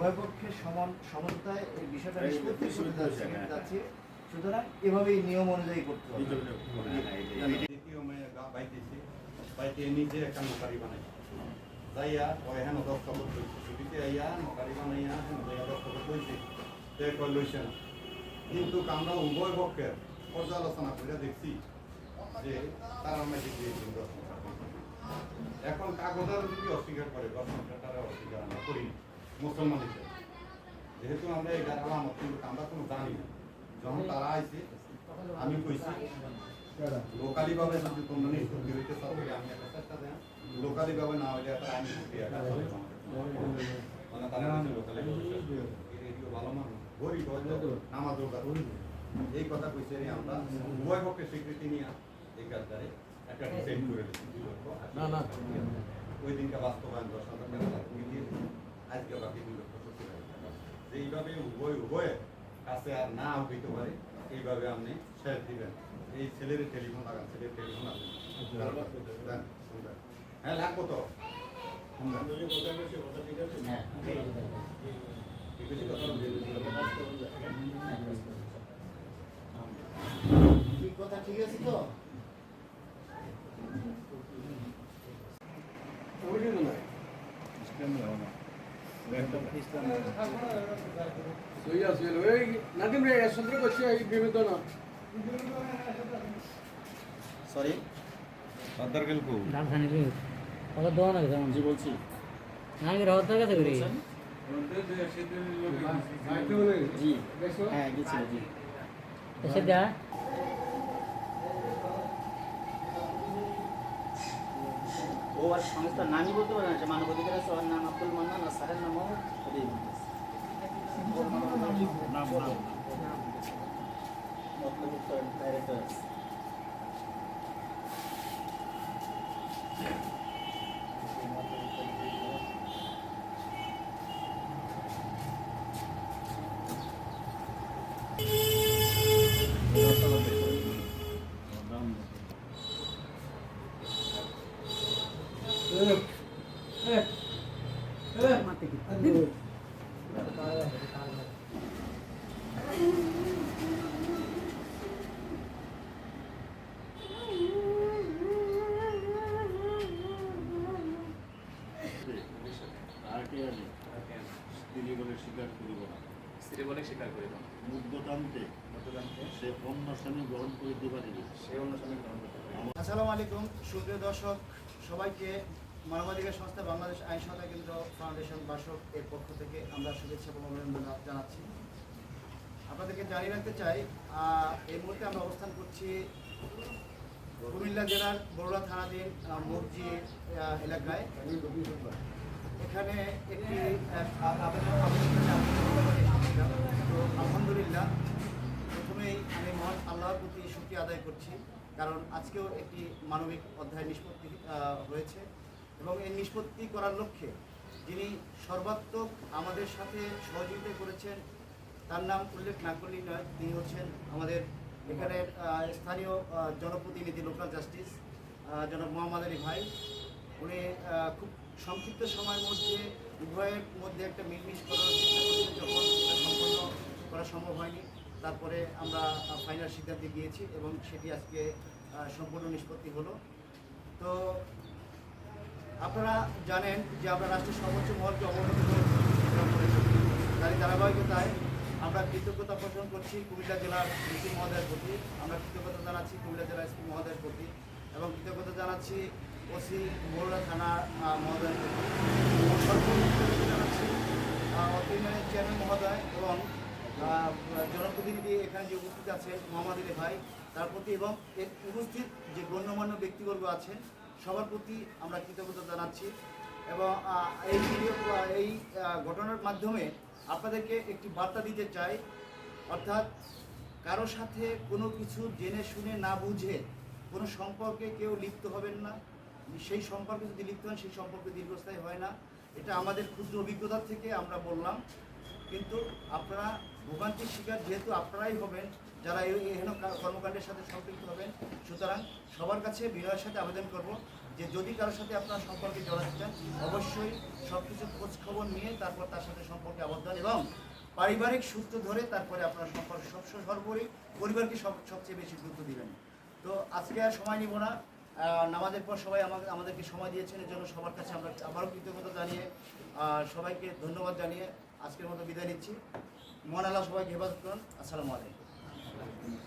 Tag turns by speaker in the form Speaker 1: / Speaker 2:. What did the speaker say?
Speaker 1: উভয় পক্ষের সমান সমন্বয় এই বিষয়টা নিষ্পত্তি করতে যাচ্ছে।
Speaker 2: হ্যাঁ, হ্যাঁ।
Speaker 1: সুতরাং এভাবেই নিয়ম অনুযায়ী করতে হবে।
Speaker 3: দ্বিতীয় মেয়ে গা বাইতেছে। বাইতে নিজে একটা নকারি বানাই যাইয়া ওই হেন দস্তখত করছে ছুটিতে আইয়া নকারি বানাইয়া যাইয়া তে কই লইছে না। কিন্তু আমরা উভয় পক্ষের পর্যালোচনা করে দেখছি যে তারা মেয়ে দিয়ে এখন কাগজের যদি অস্বীকার করে দর্শকরা তারা অস্বীকার আমরা করিনি মুসলমান হিসেবে যেহেতু আমরা এই গাড়ি আমার কিন্তু আমরা কোনো জানি না। যখন তারা আইছে আমি কইছি লোকালি ভাবে যদি তোমরা নিষ্পত্তি হইতে চাও আমি একটা চেষ্টা দেন লোকালি ভাবে না হইলে একটা প্রক্রিয়া মানে তারা হচ্ছে লোকালি ভালো মানুষ গরিব নামাজ রোজা এই কথা কইছে আমরা উভয় পক্ষের স্বীকৃতি নিয়ে এই কাজটারে একটা ডিসাইড করে দিচ্ছি
Speaker 4: না, না।
Speaker 3: ওই দিনকে বাস্তবায়ন টাকা দিয়ে। আজকে বাকি দুই লক্ষ সত্তর হাজার টাকা যে এইভাবে উভয় উভয়ে কাছে আর না হইতে পারে, এইভাবে আপনি শেষ দিবেন। এই ছেলের টেলিফোন লাগান, ছেলের টেলিফোন আছে। হ্যাঁ লাগবো তো।
Speaker 1: হ্যাঁ।
Speaker 3: কথা
Speaker 1: ঠিক আছে তো?
Speaker 4: সই আছে ওই নাদিম রে সন্ত্র করছে এই বিবেদ না
Speaker 1: সরি
Speaker 5: রাজধানী রে ওকে দোয়া না কেমন
Speaker 2: জি বলছি।
Speaker 5: না কাছে করি
Speaker 2: জি। হ্যাঁ গেছিল জি।
Speaker 5: এসে দেয়া
Speaker 2: ও আর সংস্থার নামই বলতে পারে না যে মানবাধিকার আছে ওর নাম আব্দুল মান্নান আর স্যারের নামও ওদের ডাইরেক্টর আছে।
Speaker 6: তিনি বলে স্বীকার করিব না
Speaker 7: স্ত্রী বলে স্বীকার করিব
Speaker 6: মুগ্ধতান্তে সে অন্য স্বামী গ্রহণ করিতে পারিবে
Speaker 3: সে অন্য স্বামী গ্রহণ করতে পারে।
Speaker 1: আসসালামু আলাইকুম সুপ্রিয় দর্শক সবাইকে মানবাধিকার সংস্থা বাংলাদেশ আইন সহায়তা কেন্দ্র ফাউন্ডেশন বাসক এর পক্ষ থেকে আমরা শুভেচ্ছা এবং অভিনন্দন জানাচ্ছি। আপনাদেরকে জানিয়ে রাখতে চাই এই মুহূর্তে আমরা অবস্থান করছি কুমিল্লা জেলার বড়ুয়া থানাধীন আহ, এলাকায়। এখানে একটি আলহামদুলিল্লাহ প্রথমেই আমি মহান আল্লাহর প্রতি শুক্রিয়া আদায় করছি কারণ আজকেও একটি মানবিক অধ্যায় নিষ্পত্তি হয়েছে। এবং এই নিষ্পত্তি করার লক্ষ্যে যিনি সর্বাত্মক আমাদের সাথে সহযোগিতা করেছেন তার নাম উল্লেখ না করলেই নয় তিনি হচ্ছেন আমাদের এখানের আহ, স্থানীয় জনপ্রতিনিধি লোকাল জাস্টিস জনাব মোহাম্মদ আলী ভাই। উনি খুব সংক্ষিপ্ত সময়ের মধ্যে উভয়ের মধ্যে একটা মিলমিশ করার চেষ্টা যখন সম্পন্ন করা সম্ভব হয়নি। তারপরে আমরা ফাইনাল সিদ্ধান্তে গিয়েছি এবং সেটি আজকে সম্পূর্ণ নিষ্পত্তি হলো। তো আপনারা জানেন যে আমরা রাষ্ট্রের সর্বোচ্চ মহলকে অবনতি করেছি। তারই ধারাবাহিকতায় আমরা কৃতজ্ঞতা পোষণ করছি কুমিল্লা জেলার ডিসি মহোদয়ের প্রতি। আমরা কৃতজ্ঞতা জানাচ্ছি কুমিল্লা জেলার এসপি মহোদয়ের প্রতি এবং কৃতজ্ঞতা জানাচ্ছি ওসি বরুড়া থানা মহোদয়ের প্রতি। জানাচ্ছি অর্থনীতি চেয়ারম্যান মহোদয় এবং জনপ্রতিনিধি এখানে যে উপস্থিত আছে, মোহাম্মদ ভাই, তার প্রতি এবং এর উপস্থিত যে গণ্যমান্য ব্যক্তিবর্গ আছেন সবার প্রতি আমরা কৃতজ্ঞতা জানাচ্ছি এবং এই এই ঘটনার মাধ্যমে আপনাদেরকে একটি বার্তা দিতে চাই। অর্থাৎ কারও সাথে কোনো কিছু জেনে শুনে না বুঝে কোনো সম্পর্কে কেউ লিপ্ত হবেন না। সেই সম্পর্কে যদি লিপ্ত হন, সেই সম্পর্কে দীর্ঘস্থায়ী হয় না। এটা আমাদের ক্ষুদ্র অভিজ্ঞতা থেকে আমরা বললাম। কিন্তু আপনারা ভোগান্তির শিকার যেহেতু আপনারাই হবেন, যারা এই এহেন কর্মকাণ্ডের সাথে সম্পৃক্ত হবেন, সুতরাং সবার কাছে বিনয়ের সাথে আবেদন করব যে যদি কারোর সাথে আপনার সম্পর্কে জড়াতে চান অবশ্যই সব কিছু খোঁজ খবর নিয়ে তারপর তার সাথে সম্পর্কে আবদ্ধ এবং পারিবারিক সূত্র ধরে তারপরে আপনার সম্পর্ক সব সর্বোপরি পরিবারকে সব, সবচেয়ে বেশি গুরুত্ব দিবেন। তো আজকে আর সময় নিব না। নামাজের পর সবাই আমাকে, আমাদেরকে সময় দিয়েছেন, এর জন্য সবার কাছে আমরা আবারও কৃতজ্ঞতা জানিয়ে সবাইকে ধন্যবাদ জানিয়ে আজকের মতো বিদায় নিচ্ছি। মহান আল্লাহ সবাইকে হেফাজত করুন। আসসালামু আলাইকুম।